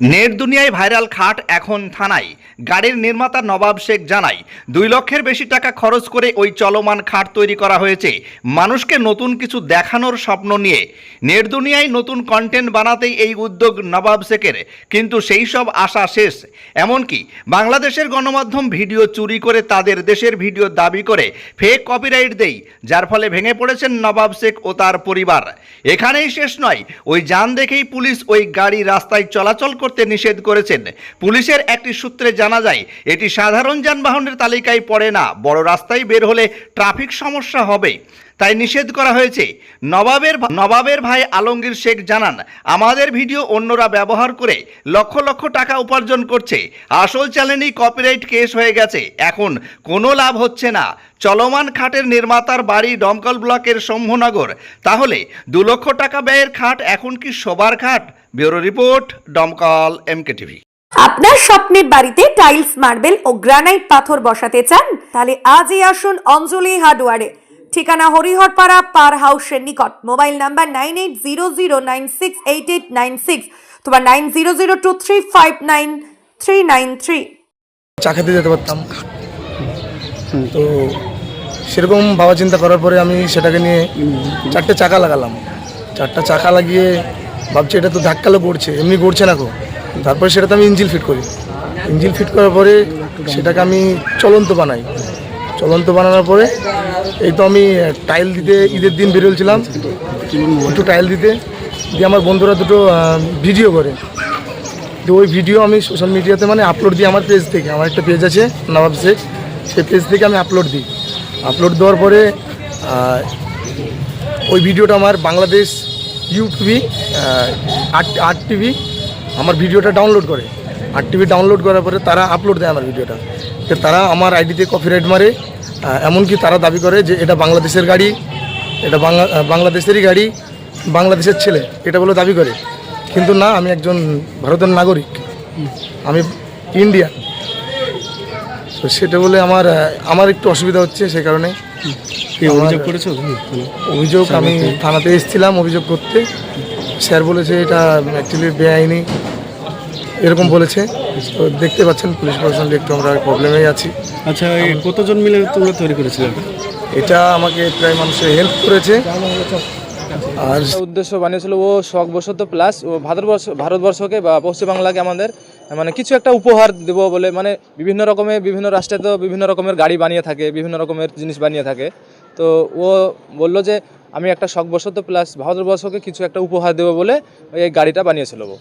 Net দুনিয়ায় viral খাট এখন থানায়। গাড়ির নির্মাতা নবাব শেখ জানায়, দুই লক্ষের বেশি টাকা খরচ করে ওই চলমান খাট তৈরি করা হয়েছে। মানুষকে নতুন কিছু দেখানোর স্বপ্ন নিয়ে। নেট দুনিয়ায় নতুন কন্টেন্ট বানাতেই এই উদ্যোগ নবাব শেখের, কিন্তু সেই সব আশা শেষ। এমনকি বাংলাদেশের গণমাধ্যম ভিডিও চুরি করে তাদের দেশের ভিডিও দাবি করে ফেক কপিরাইট দেই, যার ফলে ভেঙে পড়েছেন নবাব শেখ ও তার পরিবার। এখানেই শেষ নয়, ওই যান দেখেই পুলিশ ওই গাড়ি রাস্তায় চলাচল করতে নিষেধ করেছেন। পুলিশের একটি সূত্রে জানা যায়, এটি সাধারণ যানবাহনের তালিকায় পড়ে না, বড় রাস্তায় বের হলে ট্রাফিক সমস্যা হবে তাই নিষেধ করা হয়েছে। নবাবের নবাবের ভাই আলমগীর শেখ জানান, আমাদের ভিডিও অন্যরা ব্যবহার করে লক্ষ লক্ষ টাকা উপার্জন করছে। আসল চ্যানেলই কপিরাইট কেস হয়ে গেছে। এখন কোনো লাভ হচ্ছে না। চলমান খাটের নির্মাতার বাড়ি দমকল ব্লকের শম্ভনগর। তাহলে দু লক্ষ টাকা ব্যয়ের খাট এখন কি শোবার খাট? ব্যুরো রিপোর্ট, দমকল, এমকে টিভি। আপনার স্বপ্নের বাড়িতে টাইলস, মার্বেল ও গ্রানাইট পাথর বসাতে চান? তাহলে আজই আসুন অঞ্জলি হার্ডওয়ারে। ঠিকানা হরিহরপাড়া পার হাউসের নিকট। Mobile number nine eight zero zero nine six eight eight nine six তোমার nine zero zero two three five nine three nine three চা খেতে যেতে পারতাম। তো সেরকম ভাবা চিন্তা করার পরে আমি সেটাকে নিয়ে চারটে চাকা লাগালাম। চারটা চাকা লাগিয়ে ভাবছি এটা তো ধাক্কালো পড়ছে এমনি পড়ছে না গো। তারপরে সেটাতে আমি ইঞ্জিল ফিট করি। ইঞ্জিল ফিট করার পরে সেটাকে আমি চলন্ত বানাই। চলন্ত বানানোর পরে এই তো আমি টাইল দিতে ঈদের দিন বেরোলছিলাম একটু টাইল দিতে। দিয়ে আমার বন্ধুরা দুটো ভিডিও করে। তো ওই ভিডিও আমি সোশ্যাল মিডিয়াতে মানে আপলোড দিই আমার পেজ থেকে। আমার একটা পেজ আছে, নবাব শেখ। সেই পেজ থেকে আমি আপলোড দিই। আপলোড দেওয়ার পরে ওই ভিডিওটা আমার বাংলাদেশ ইউটিভি আট আট টিভি আমার ভিডিওটা ডাউনলোড করে। আট টিভি ডাউনলোড করার পরে তারা আপলোড দেয় আমার ভিডিওটা তারা আমার আইডিতে কপিরাইট মারে। এমনকি তারা দাবি করে যে এটা বাংলাদেশের গাড়ি এটা বাংলা বাংলাদেশেরই গাড়ি বাংলাদেশের ছেলে এটা বলে দাবি করে। কিন্তু না আমি একজন ভারতের নাগরিক। আমি ইন্ডিয়া তো সেটা বলে আমার আমার একটু অসুবিধা হচ্ছে সেই কারণে। অভিযোগ করেছ? অভিযোগ আমি থানাতে এসেছিলাম অভিযোগ করতে। স্যার বলেছে এটা অ্যাকচুয়ালি বেআইনি। এরকম বলেছে। তো দেখতে পাচ্ছেন পুলিশ প্রশাসন একটু আমরা প্রবলেমেই আছি। আচ্ছা এই কতজন মিলে তোমরা তৈরি করেছিলে এটা? আমাকে প্রায় মানুষের হেল্প করেছে। আর একটা উদ্দেশ্য বানিয়েছিল ও শখ শখবশত প্লাস ও ভারতবর্ষ ভারতবর্ষকে বা পশ্চিমবাংলাকে আমাদের মানে কিছু একটা উপহার দেবো বলে মানে বিভিন্ন রকমের বিভিন্ন রাষ্ট্রে তো বিভিন্ন রকমের গাড়ি বানিয়ে থাকে বিভিন্ন রকমের জিনিস বানিয়ে থাকে। তো ও বলল যে আমি একটা শখ শখবশত প্লাস ভারতবর্ষকে কিছু একটা উপহার দেবো বলে এই গাড়িটা বানিয়েছিল ও।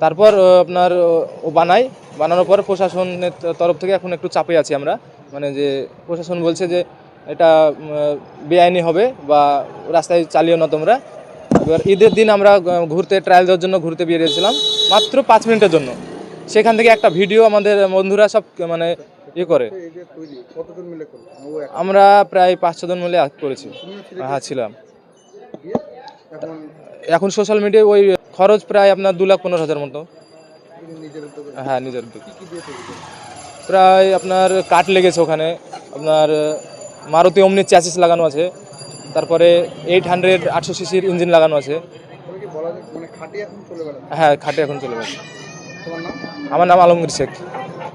তারপর আপনার ও- বানাই বানানোর পর প্রশাসনের তরফ থেকে এখন একটু চাপে আছি আমরা। মানে যে, প্রশাসন বলছে যে, এটা বেআইনি হবে বা রাস্তায় চালিও না তোমরা। এবার ঈদের দিন আমরা ঘুরতে ট্রায়াল দেওয়ার জন্য ঘুরতে বেরিয়েছিলাম, মাত্র পাঁচ মিনিটের জন্য। সেখান থেকে একটা ভিডিও আমাদের বন্ধুরা সব মানে ইয়ে করে। আমরা প্রায় পাঁচ ছজন মিলে করেছি। হ্যাঁ ছিলাম। এখন সোশ্যাল মিডিয়ায় ওই খরচ প্রায় আপনার দু লাখ পনেরো হাজার মতো। হ্যাঁ নিজের উদ্যোগ। প্রায় আপনার কাঠ লেগেছে ওখানে। আপনার মারুতি অমনি চ্যাসিস লাগানো আছে। তারপরে এইট হান্ড্রেড আটশো সিসির ইঞ্জিন লাগানো আছে। হ্যাঁ খাটে এখন চলে গেছে আমার নাম আলমগীর শেখ।